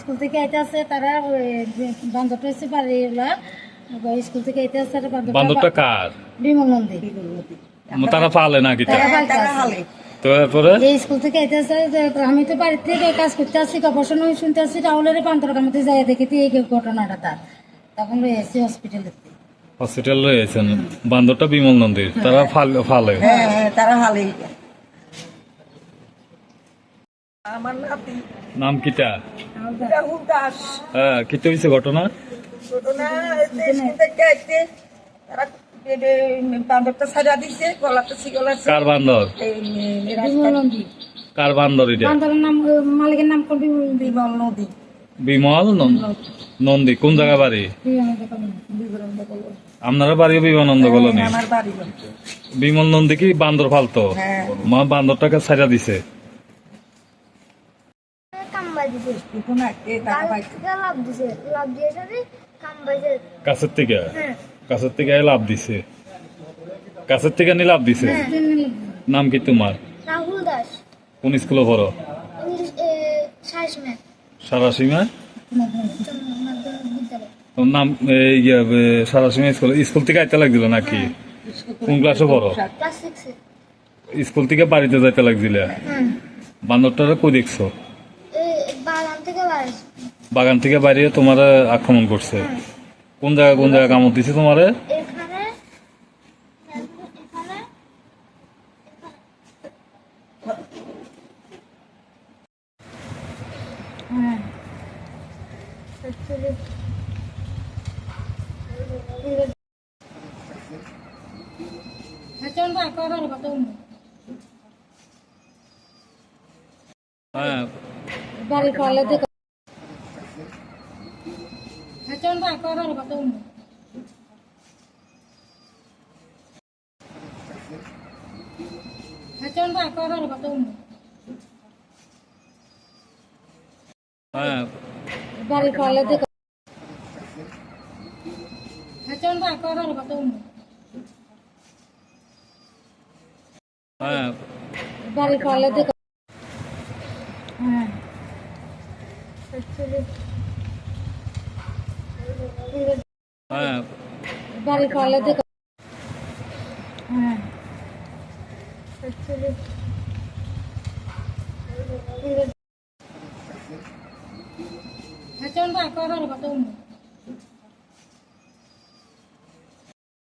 School থেকে আইতে আছে তারা বান্ধবটা এসে বাড়ি স্কুল থেকে আইতে আছে বান্দরটা কার বিমল নন্দী তারা পালে নাকি তারা। তো এরপরে? যে স্কুল থেকে আইতে আছে যে আমি তো বাড়ি থেকে কাজ করতে আসছি গবেষণা শুনতে আসছি রাহুলের পান্তরকার মধ্যে যাই দেখি এই ঘটনাটা তার। তখন এসে হসপিটালে হসপিটাল রয়েছেন। বান্দরটা বিমল নন্দীর। তারা ফাল- ফালে। হ্যাঁ হ্যাঁ তারা আমার নাতি নাম কিটা? রাহুল দাস। হ্যাঁ কিতে হয়েছে ঘটনা ঘটনা স্কুল থেকে আইতে তারা বান্ধবটা সাজা দিছে গলাতে শিগলা কার বান্দর? বিমল কার বান্দর এটা? বান্দরের নাম মালিকের নাম কোন বিমল নন্দী। নদী বিমল নন্দী। কোন জায়গা বাড়ি? আপনারা বাড়িও বিমানন্দ কলোনি? বিমল নন্দী কি বান্দর ফালতো? হ্যাঁ। মা বান্দরটাকে ছাড়া দিছে। কাছের থেকে? হ্যাঁ। কাছের থেকে লাভ দিছে। কাছের থেকে নি লাভ দিছে? নাম কি তোমার? রাহুল দাস। কোন স্কুলে পড়ো? ইংলিশ সাইন্স ম্যাথ সারা সীমা মাধ্যমিক বিদ্যালয় ওর নাম ইয়ে, এ, স্কুল। স্কুল থেকে আইতে লাগছিল নাকি? কোন ক্লাসে পড়ো? স্কুল থেকে বাড়িতে যাইতে লাগছিল? হ্যাঁ। বান্দরটারে কই দেখছ? বাগান থেকে বাইরে বাগান থেকে বাইরে তোমার আক্রমণ করছে? কোন জায়গা কোন জায়গা কামড় দিছে তোমারে? হ্যাঁ। Actually Hacon ba ko ro ba to mo. হ্যাঁ বাড়ি পালে দেখো ro ba to mo. হ্যাঁ বাড়ি পালে দেখো. হ্যাঁ হ্যাঁ অ্যাকচুয়ালি হ্যাঁ বাড়ি পালে দেখো হ্যাঁ actually Hacon ba ko ro ba to mo.